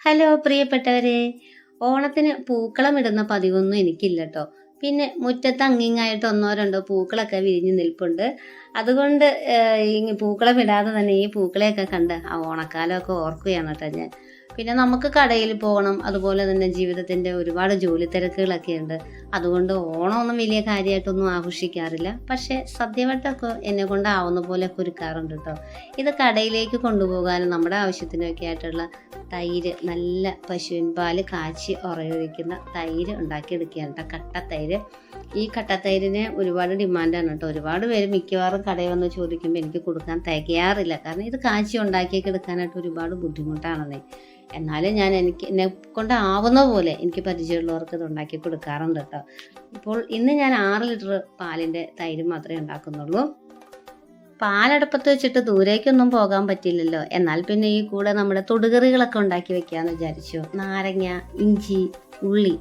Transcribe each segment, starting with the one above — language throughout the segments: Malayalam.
ഹലോ പ്രിയപ്പെട്ടവരെ. ഓണത്തിന് പൂക്കളം ഇടുന്ന പതിവൊന്നും എനിക്കില്ല കേട്ടോ പിന്നെ മുറ്റത്ത് അങ്ങിങ്ങായിട്ട് ഒന്നോ രണ്ടോ പൂക്കളൊക്കെ വിരിഞ്ഞു നിൽപ്പുണ്ട്. അതുകൊണ്ട് പൂക്കളം ഇടാതെ തന്നെ ഈ പൂക്കളെയൊക്കെ കണ്ട് ആ ഓണക്കാലമൊക്കെ ഓർക്കുകയാണ് കേട്ടോ ഞാൻ. പിന്നെ നമുക്ക് കടയിൽ പോകണം. അതുപോലെ തന്നെ ജീവിതത്തിന്റെ ഒരുപാട് ജോലി തിരക്കുകളൊക്കെ ഉണ്ട് അതുകൊണ്ട് ഓണമൊന്നും വലിയ കാര്യമായിട്ടൊന്നും ആഘോഷിക്കാറില്ല. പക്ഷേ സദ്യവട്ടമൊക്കെ എന്നെ കൊണ്ടാവുന്ന പോലെ ഒരുക്കാറുണ്ട് കേട്ടോ. ഇത് കടയിലേക്ക് കൊണ്ടുപോകാനും നമ്മുടെ ആവശ്യത്തിനൊക്കെ ആയിട്ടുള്ള തൈര് നല്ല പശുവിൻ പാൽ കാച്ചി ഉറയൊഴിക്കുന്ന തൈര് ഉണ്ടാക്കിയെടുക്കുകയാണ് കേട്ടോ. കട്ടത്തൈര്. ഈ കട്ടത്തൈരിന് ഒരുപാട് ഡിമാൻഡാണ് കേട്ടോ. ഒരുപാട് പേര് മിക്കവാറും കടയിൽ വന്ന് ചോദിക്കുമ്പോൾ എനിക്ക് കൊടുക്കാൻ തികയാറില്ല. കാരണം ഇത് കാച്ചി ഉണ്ടാക്കിയൊക്കെ എടുക്കാനായിട്ട് ഒരുപാട് ബുദ്ധിമുട്ടാണെന്നേ എന്നാലും ഞാൻ എനിക്ക് എന്നെ കൊണ്ടാവുന്ന പോലെ എനിക്ക് പരിചയമുള്ളവർക്ക് ഇത് ഉണ്ടാക്കി കൊടുക്കാറുണ്ട് കേട്ടോ. ഇപ്പോൾ ഇന്ന് ഞാൻ ആറ് ലിറ്റർ പാലിന്റെ തൈര് മാത്രമേ ഉണ്ടാക്കുന്നുള്ളൂ. പാലടുപ്പത്ത് വെച്ചിട്ട് ദൂരേക്കൊന്നും പോകാൻ പറ്റില്ലല്ലോ. എന്നാൽ പിന്നെ ഈ കൂടെ നമ്മുടെ തൊടുകറികളൊക്കെ ഉണ്ടാക്കി വെക്കാമെന്ന് വിചാരിച്ചു. നാരങ്ങ ഇഞ്ചി ഉള്ളി.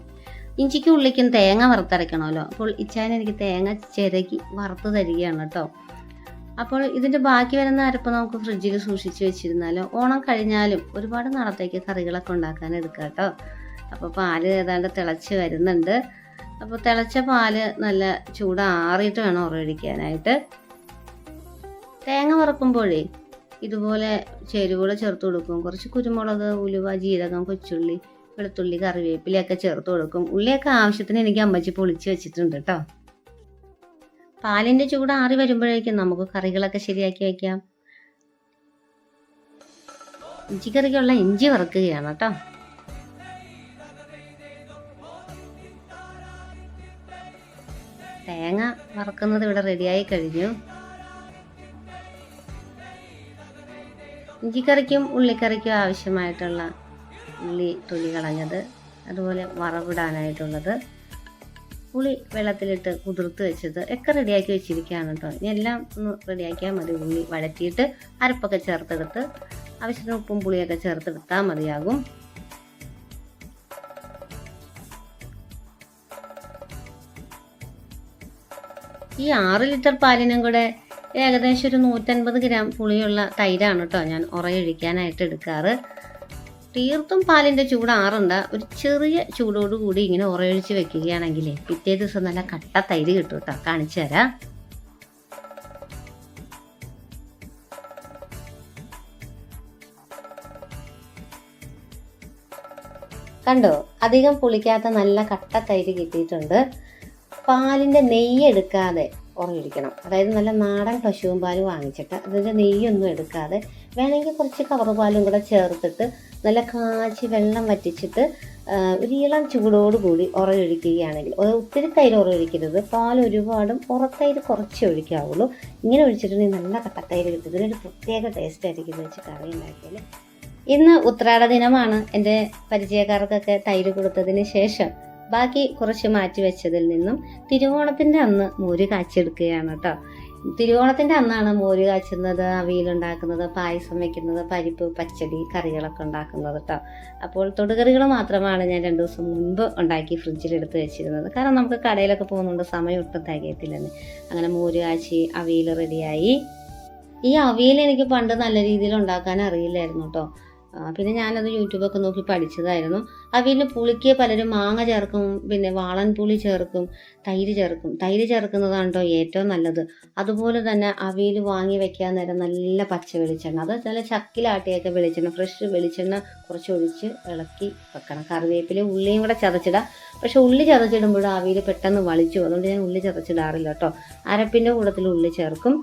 ഇഞ്ചിക്കും ഉള്ളിക്കും തേങ്ങ വറുത്തരയ്ക്കണമല്ലോ. അപ്പോൾ ഇച്ചാൻ എനിക്ക് തേങ്ങ ചിരകി വറുത്ത് തരികയാണ് കേട്ടോ. അപ്പോൾ ഇതിന്റെ ബാക്കി വരുന്ന അരപ്പ് നമുക്ക് ഫ്രിഡ്ജിൽ സൂക്ഷിച്ച് വെച്ചിരുന്നാലോ ഓണം കഴിഞ്ഞാലും ഒരുപാട് നാളത്തേക്ക് കറികളൊക്കെ ഉണ്ടാക്കാൻ എടുക്കാം കേട്ടോ. അപ്പോൾ പാൽ ഏതാണ്ട് തിളച്ച് വരുന്നുണ്ട്. അപ്പോൾ തിളച്ച പാൽ നല്ല ചൂടാറിയിട്ട് വേണം ഉറവിടിക്കാനായിട്ട് തേങ്ങ വറക്കുമ്പോഴേ ഇതുപോലെ ചേരുവകൾ ചേർത്ത് കൊടുക്കും. കുറച്ച് കുരുമുളക് ഉലുവ ജീരകം കൊച്ചുള്ളി വെളുത്തുള്ളി കറിവേപ്പിലയൊക്കെ ചേർത്ത് കൊടുക്കും. ഉള്ളിയൊക്കെ ആവശ്യത്തിന് എനിക്ക് അമ്മച്ചി പൊളിച്ച് വെച്ചിട്ടുണ്ട് കേട്ടോ. പാലിന്റെ ചൂട് ആറി വരുമ്പോഴേക്കും നമുക്ക് കറികളൊക്കെ ശരിയാക്കി വയ്ക്കാം ഇഞ്ചിക്കറിക്കുള്ള ഇഞ്ചി വറുക്കുകയാണ് കേട്ടോ. തേങ്ങ വറക്കുന്നത് ഇവിടെ റെഡിയായി കഴിഞ്ഞു. ഇഞ്ചിക്കറിക്കും ഉള്ളിക്കറിക്കും ആവശ്യമായിട്ടുള്ള ഉള്ളി തൊലി കളഞ്ഞത്. അതുപോലെ വറവിടാനായിട്ടുള്ളത്. പുളി വെള്ളത്തിലിട്ട് കുതിർത്ത് വെച്ചത് ഒക്കെ റെഡിയാക്കി വെച്ചിരിക്കുകയാണ് കേട്ടോ ഇനി എല്ലാം ഒന്ന് റെഡിയാക്കിയാൽ മതി. ഉള്ളി വഴറ്റിയിട്ട് അരപ്പൊക്കെ ചേർത്തെടുത്ത് ആവശ്യത്തിന് ഉപ്പും പുളിയൊക്കെ ചേർത്തെടുത്താൽ മതിയാകും. ഈ ആറ് ലിറ്റർ പാലിനും കൂടെ ഏകദേശം ഒരു നൂറ്റൻപത് ഗ്രാം പുളിയുള്ള തൈരാണ് കേട്ടോ ഞാൻ ഉറയൊഴിക്കാനായിട്ട് എടുക്കാറ്. തീർത്തും പാലിന്റെ ചൂട് ആറണ്ട ഒരു ചെറിയ ചൂടോടുകൂടി ഇങ്ങനെ ഉറയൊഴിച്ച് വെക്കുകയാണെങ്കിൽ പിറ്റേ ദിവസം നല്ല കട്ട തൈര് കിട്ടും കേട്ടോ കാണിച്ചു തരാം. കണ്ടോ? അധികം പുളിക്കാത്ത നല്ല കട്ട തൈര് കിട്ടിയിട്ടുണ്ട്. പാലിന്റെ നെയ്യ് എടുക്കാതെ ഉറയൊഴിക്കണം. അതായത് നല്ല നാടൻ പശുവും പാലും വാങ്ങിച്ചിട്ട് അതിന്റെ നെയ്യൊന്നും എടുക്കാതെ വേണമെങ്കിൽ കുറച്ച് കവർ പാലും കൂടെ ചേർത്തിട്ട് നല്ല കാച്ചി വെള്ളം വറ്റിച്ചിട്ട് ഒരു ഇളം ചൂടോടുകൂടി ഉറയൊഴിക്കുകയാണെങ്കിൽ ഒത്തിരി തൈര് ഉറയൊഴിക്കരുത്. പാൽ ഒരുപാടും ഉറത്തൈര് കുറച്ച് ഒഴിക്കാവുള്ളൂ. ഇങ്ങനെ ഒഴിച്ചിട്ടുണ്ടെങ്കിൽ നല്ല കട്ടത്തൈര് കിട്ടും. ഇതിനൊരു പ്രത്യേക ടേസ്റ്റ് ആയിരിക്കും വെച്ച് കറി ഉണ്ടാക്കിയാൽ ഇന്ന് ഉത്രാട ദിനമാണ്. എന്റെ പരിചയക്കാർക്കൊക്കെ തൈര് കൊടുത്തതിന് ശേഷം. ബാക്കി കുറച്ച് മാറ്റി വെച്ചതിൽ നിന്നും തിരുവോണത്തിന്റെ അന്ന് മോര് കാച്ചെടുക്കുകയാണ് കേട്ടോ. തിരുവോണത്തിന്റെ അന്നാണ് മോര് കാച്ചുന്നത് അവിയലുണ്ടാക്കുന്നത് പായസം വെക്കുന്നത് പരിപ്പ് പച്ചടി കറികളൊക്കെ ഉണ്ടാക്കുന്നത് കേട്ടോ അപ്പോൾ തൊടുകറികൾ മാത്രമാണ് ഞാൻ രണ്ട് ദിവസം മുൻപ് ഉണ്ടാക്കി ഫ്രിഡ്ജിൽ എടുത്ത് വെച്ചിരുന്നത്. കാരണം നമുക്ക് കടയിലൊക്കെ പോകുന്നുണ്ട് സമയം ഒട്ടും തികയത്തില്ലെന്ന്. അങ്ങനെ മോര് കാച്ചി അവിയൽ റെഡിയായി ഈ അവിയൽ എനിക്ക് പണ്ട് നല്ല രീതിയിൽ ഉണ്ടാക്കാൻ അറിയില്ലായിരുന്നു കേട്ടോ പിന്നെ ഞാനത് യൂട്യൂബൊക്കെ നോക്കി പഠിച്ചതായിരുന്നു. അവിയലിന് പുളിക്ക് പലരും മാങ്ങ ചേർക്കും പിന്നെ വാളൻ പുളി ചേർക്കും തൈര് ചേർക്കും. തൈര് ചേർക്കുന്നതാണ് ഏറ്റവും നല്ലത്. അതുപോലെ തന്നെ അവിയൽ വാങ്ങി വെക്കാൻ നേരം നല്ല പച്ച വെളിച്ചെണ്ണ. അത് നല്ല ചക്കിലാട്ടിയൊക്കെ വെളിച്ചെണ്ണ ഫ്രഷ് വെളിച്ചെണ്ണ കുറച്ച് ഒഴിച്ച് ഇളക്കി വെക്കണം. കറിവേപ്പില ഉള്ളിയും കൂടെ ചതച്ചിടാം. പക്ഷെ ഉള്ളി ചതച്ചിടുമ്പോൾ അവിയൽ പെട്ടെന്ന് വളിച്ചു. അതുകൊണ്ട് ഞാൻ ഉള്ളി ചതച്ചിടാറില്ല കേട്ടോ. അരപ്പിന്റെ കൂടത്തിൽ ഉള്ളി ചേർക്കും.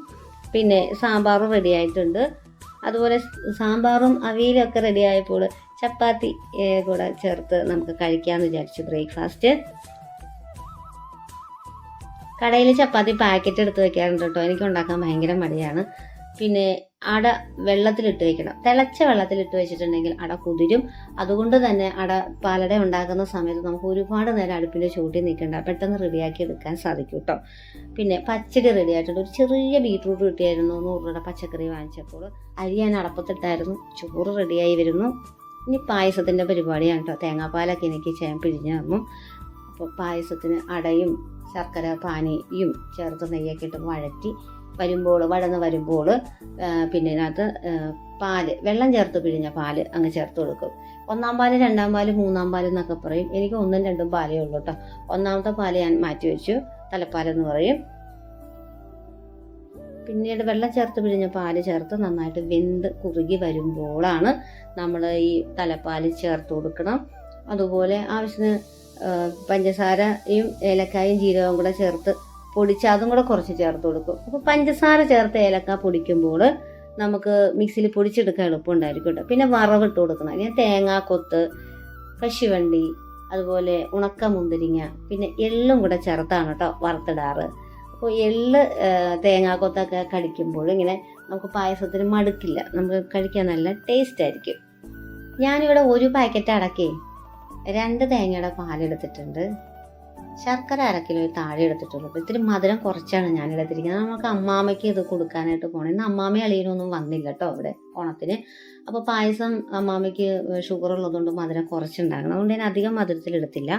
പിന്നെ സാമ്പാർ റെഡി ആയിട്ടുണ്ട്. അതുപോലെ സാമ്പാറും അവിയലും ഒക്കെ റെഡി ആയപ്പോൾ ചപ്പാത്തി കൂടെ ചേർത്ത് നമുക്ക് കഴിക്കാമെന്ന് വിചാരിച്ചു ബ്രേക്ക്ഫാസ്റ്റ് കടയിൽ ചപ്പാത്തി പാക്കറ്റ് എടുത്ത് വെക്കാറുണ്ട് കേട്ടോ. എനിക്ക് ഉണ്ടാക്കാൻ ഭയങ്കര മടിയാണ്. പിന്നെ അട വെള്ളത്തിലിട്ട് വെക്കണം. തിളച്ച വെള്ളത്തിലിട്ട് വെച്ചിട്ടുണ്ടെങ്കിൽ അട കുതിരും. അതുകൊണ്ട് തന്നെ അട പാലട ഉണ്ടാക്കുന്ന സമയത്ത് നമുക്ക് ഒരുപാട് നേരം അടുപ്പിന്റെ ചൂട്ടിൽ നിൽക്കണ്ട. പെട്ടെന്ന് റെഡിയാക്കി എടുക്കാൻ സാധിക്കും കേട്ടോ പിന്നെ പച്ചടി റെഡി ആയിട്ടുണ്ട്. ഒരു ചെറിയ ബീട്രൂട്ട് കിട്ടിയായിരുന്നു നൂറ് രൂപയുടെ പച്ചക്കറി വാങ്ങിച്ചപ്പോൾ. അരി ഞാൻ അടപ്പത്തിട്ടായിരുന്നു. ചോറ് റെഡിയായി വരുന്നു. ഇനി പായസത്തിന്റെ പരിപാടിയാണ് കേട്ടോ തേങ്ങാപ്പാലൊക്കെ എനിക്ക് ചെയ്യാൻ പിഴിഞ്ഞു തന്നു. അപ്പോൾ പായസത്തിന് അടയും ശർക്കര പാനിയും ചേർത്ത് നെയ്യൊക്കെ ഇട്ട് വഴറ്റി വരുമ്പോൾ വഴന്ന് വരുമ്പോൾ പിന്നെ ഇതിനകത്ത് പാൽ വെള്ളം ചേർത്ത് പിഴിഞ്ഞ പാൽ അങ്ങ് ചേർത്ത് കൊടുക്കും. ഒന്നാം പാൽ രണ്ടാം പാൽ മൂന്നാം പാൽ എന്നൊക്കെ പറയും. എനിക്ക് ഒന്നും രണ്ടും പാലേ ഉള്ളൂ കേട്ടോ ഒന്നാമത്തെ പാൽ ഞാൻ മാറ്റി വെച്ചു. തലപ്പാലെന്ന് പറയും. പിന്നീട് വെള്ളം ചേർത്ത് പിഴിഞ്ഞ പാൽ ചേർത്ത് നന്നായിട്ട് വെന്ത് കുറുകി വരുമ്പോഴാണ് നമ്മൾ ഈ തലപ്പാൽ ചേർത്ത് കൊടുക്കണം. അതുപോലെ ആവശ്യത്തിന് പഞ്ചസാരയും ഏലക്കായും ജീരകവും കൂടെ ചേർത്ത് പൊടിച്ച് അതും കൂടെ കുറച്ച് ചേർത്ത് കൊടുക്കും. അപ്പോൾ പഞ്ചസാര ചേർത്ത് ഏലക്ക പൊടിക്കുമ്പോൾ നമുക്ക് മിക്സിയിൽ പൊടിച്ചെടുക്കാൻ എളുപ്പമുണ്ടായിരിക്കും കേട്ടോ. പിന്നെ വറവിട്ട് കൊടുക്കണം. ഞാൻ തേങ്ങാക്കൊത്ത് കശുവണ്ടി അതുപോലെ ഉണക്ക മുന്തിരിങ്ങ പിന്നെ എള്ളും കൂടെ ചേർത്താണ് കേട്ടോ വറുത്തിടാറ്. അപ്പോൾ എള്ള് തേങ്ങാക്കൊത്തൊക്കെ കടിക്കുമ്പോൾ ഇങ്ങനെ നമുക്ക് പായസത്തിന് മടുക്കില്ല. നമുക്ക് കഴിക്കാൻ നല്ല ടേസ്റ്റ് ആയിരിക്കും. ഞാനിവിടെ ഒരു പാക്കറ്റ് അടക്കി രണ്ട് തേങ്ങയുടെ പാലെടുത്തിട്ടുണ്ട്. ശർക്കര അര കിലോ താഴെ എടുത്തിട്ടുള്ളൂ ഇത്തിരി മധുരം കുറച്ചാണ് ഞാൻ എടുത്തിരിക്കുന്നത്. നമുക്ക് അമ്മാമയ്ക്ക് ഇത് കൊടുക്കാനായിട്ട് പോകണം ഇന്ന് അമ്മാമ അളിയനൊന്നും വന്നില്ല കേട്ടോ അവിടെ ഓണത്തിന്. അപ്പോൾ പായസം അമ്മാമയ്ക്ക് ഷുഗർ ഉള്ളതുകൊണ്ട് മധുരം കുറച്ചുണ്ടാക്കണം. അതുകൊണ്ട് ഞാൻ അധികം മധുരത്തിൽ എടുത്തില്ല.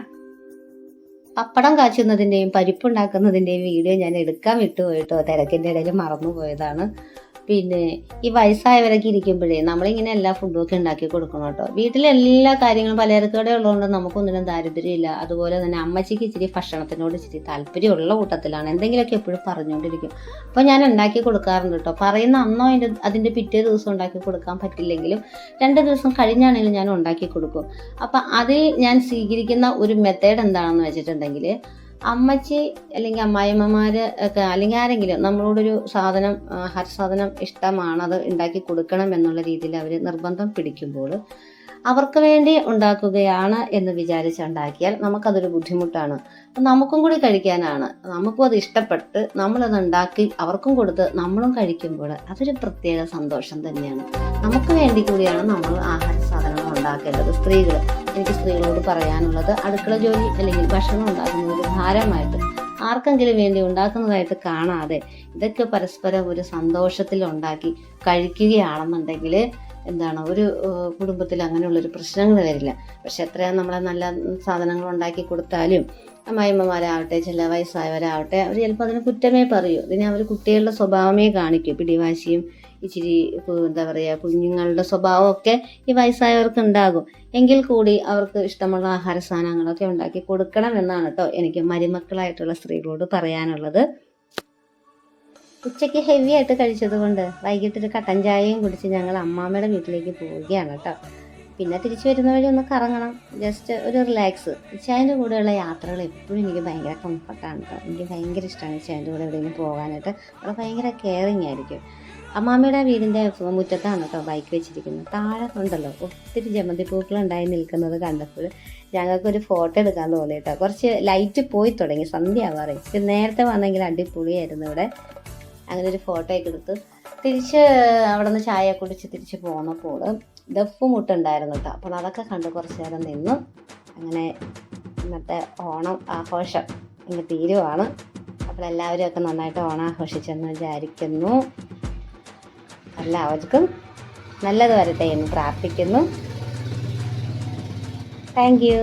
പപ്പടം കാച്ചുന്നതിന്റെയും പരിപ്പുണ്ടാക്കുന്നതിന്റെയും വീഡിയോ ഞാൻ എടുക്കാൻ വിട്ടുപോയിട്ടോ. തിരക്കിന്റെ ഇടയിൽ മറന്നു പോയതാണ്. പിന്നെ ഈ വയസ്സായവരൊക്കെ ഇരിക്കുമ്പോഴേ നമ്മളിങ്ങനെ എല്ലാ ഫുഡും ഒക്കെ ഉണ്ടാക്കി കൊടുക്കണം കേട്ടോ. വീട്ടിലെ എല്ലാ കാര്യങ്ങളും പലചരക്കടെ ഉള്ളതുകൊണ്ട് നമുക്കൊന്നിനും ദാരിദ്ര്യമില്ല. അതുപോലെ തന്നെ അമ്മച്ചിക്ക് ഇച്ചിരി ഭക്ഷണത്തിനോട് ഇച്ചിരി താല്പര്യമുള്ള കൂട്ടത്തിലാണ്. എന്തെങ്കിലുമൊക്കെ എപ്പോഴും പറഞ്ഞുകൊണ്ടിരിക്കും. അപ്പോൾ ഞാൻ ഉണ്ടാക്കി കൊടുക്കാറുണ്ട് കേട്ടോ. പറയുന്ന അന്നോ അതിന്റെ അതിന്റെ പിറ്റേ ദിവസം ഉണ്ടാക്കി കൊടുക്കാൻ പറ്റില്ലെങ്കിലും രണ്ട് ദിവസം കഴിഞ്ഞാണെങ്കിലും ഞാൻ ഉണ്ടാക്കി കൊടുക്കും. അപ്പം അതിൽ ഞാൻ സ്വീകരിക്കുന്ന ഒരു മെത്തേഡ് എന്താണെന്ന് വെച്ചിട്ടുണ്ടെങ്കിൽ അമ്മച്ചി അല്ലെങ്കിൽ അമ്മായിമ്മമാർ ഒക്കെ അല്ലെങ്കിൽ ആരെങ്കിലും നമ്മളോടൊരു സാധനം ആഹാര സാധനം ഇഷ്ടമാണ് അത് ഉണ്ടാക്കി കൊടുക്കണം എന്നുള്ള രീതിയിൽ അവർ നിർബന്ധം പിടിക്കുമ്പോൾ അവർക്ക് വേണ്ടി ഉണ്ടാക്കുകയാണ് എന്ന് വിചാരിച്ച് ഉണ്ടാക്കിയാൽ നമുക്കതൊരു ബുദ്ധിമുട്ടാണ്. നമുക്കും കൂടി കഴിക്കാനാണ്. നമുക്കും അത് ഇഷ്ടപ്പെട്ട് നമ്മളത് ഉണ്ടാക്കി അവർക്കും കൊടുത്ത് നമ്മളും കഴിക്കുമ്പോൾ അതൊരു പ്രത്യേക സന്തോഷം തന്നെയാണ്. നമുക്ക് വേണ്ടി കൂടിയാണ് നമ്മൾ ആഹാര സാധനങ്ങൾ ഉണ്ടാക്കേണ്ടത്. സ്ത്രീകൾ എനിക്ക് സ്ത്രീകളോട് പറയാനുള്ളത് അടുക്കള ജോലി അല്ലെങ്കിൽ ഭക്ഷണം ഉണ്ടാക്കുന്നത് ഭാരമായിട്ട് ആർക്കെങ്കിലും വേണ്ടി ഉണ്ടാക്കുന്നതായിട്ട് കാണാതെ ഇതൊക്കെ പരസ്പരം ഒരു സന്തോഷത്തിൽ ഉണ്ടാക്കി കഴിക്കുകയാണെന്നുണ്ടെങ്കിൽ എന്താണ് ഒരു കുടുംബത്തിൽ അങ്ങനെയുള്ളൊരു പ്രശ്നങ്ങൾ വരില്ല. പക്ഷെ എത്രയാണ് നമ്മളെ നല്ല സാധനങ്ങൾ ഉണ്ടാക്കി കൊടുത്താലും അമ്മായിമ്മമാരാവട്ടെ ചില വയസ്സായവരാവട്ടെ അവർ ചിലപ്പോൾ അതിന് കുറ്റമേ പറയൂ. ഇതിനെ അവർ കുട്ടികളുടെ സ്വഭാവമേ കാണിക്കും. പിടിവാശിയും ഇച്ചിരി എന്താ പറയുക കുഞ്ഞുങ്ങളുടെ സ്വഭാവമൊക്കെ ഈ വയസ്സായവർക്ക് ഉണ്ടാകും. എങ്കിൽ കൂടി അവർക്ക് ഇഷ്ടമുള്ള ആഹാര സാധനങ്ങളൊക്കെ ഉണ്ടാക്കി കൊടുക്കണം എന്നാണ് കേട്ടോ എനിക്ക് മരുമക്കളായിട്ടുള്ള സ്ത്രീകളോട് പറയാനുള്ളത്. ഉച്ചയ്ക്ക് ഹെവി ആയിട്ട് കഴിച്ചത് കൊണ്ട് വൈകിട്ടൊരു കട്ടൻ ചായയും കുടിച്ച് ഞങ്ങൾ അമ്മാമ്മയുടെ വീട്ടിലേക്ക് പോവുകയാണ് കേട്ടോ. പിന്നെ തിരിച്ചു വരുന്ന വഴി ഒന്ന് കറങ്ങണം. ജസ്റ്റ് ഒരു റിലാക്സ് ഇച്ചായന്റെ കൂടെയുള്ള യാത്രകൾ എപ്പോഴും എനിക്ക് ഭയങ്കര കംഫർട്ടാണ് കേട്ടോ. എനിക്ക് ഭയങ്കര ഇഷ്ടമാണ് ഇച്ചായന്റെ കൂടെ എവിടെയെങ്കിലും പോകാനായിട്ട്. അവിടെ ഭയങ്കര കെയറിങ് ആയിരിക്കും. അമ്മാമ്മയുടെ വീടിന്റെ മുറ്റത്താണ് കേട്ടോ ബൈക്ക് വെച്ചിരിക്കുന്നത്. താഴെ ഉണ്ടല്ലോ ഒത്തിരി ജമന്തി പൂക്കൾ ഉണ്ടായി നിൽക്കുന്നത് കണ്ടപ്പോൾ ഞങ്ങൾക്കൊരു ഫോട്ടോ എടുക്കാൻ തോന്നി കേട്ടോ. കുറച്ച് ലൈറ്റ് പോയി തുടങ്ങി സന്ധ്യ ആവാറേ നേരത്തെ വന്നെങ്കിൽ അടിപൊളിയായിരുന്നു ഇവിടെ. അങ്ങനെ ഒരു ഫോട്ടോ ഒക്കെ എടുത്ത് തിരിച്ച് അവിടെ നിന്ന് ചായ കുടിച്ച് തിരിച്ച് പോന്നപ്പോൾ ദഫ് മുട്ടുണ്ടായിരുന്നു കേട്ടോ അപ്പോൾ അതൊക്കെ കണ്ട് കുറച്ച് നേരം നിന്നു അങ്ങനെ ഇന്നത്തെ ഓണം ആഘോഷം ഇന്ന് തീരുവാണ്. അപ്പോൾ എല്ലാവരും ഒക്കെ നന്നായിട്ട് ഓണം ആഘോഷിച്ചെന്ന് വിചാരിക്കുന്നു. എല്ലാവർക്കും നല്ലത് വരട്ടെ എന്ന് പ്രാർത്ഥിക്കുന്നു. Thank you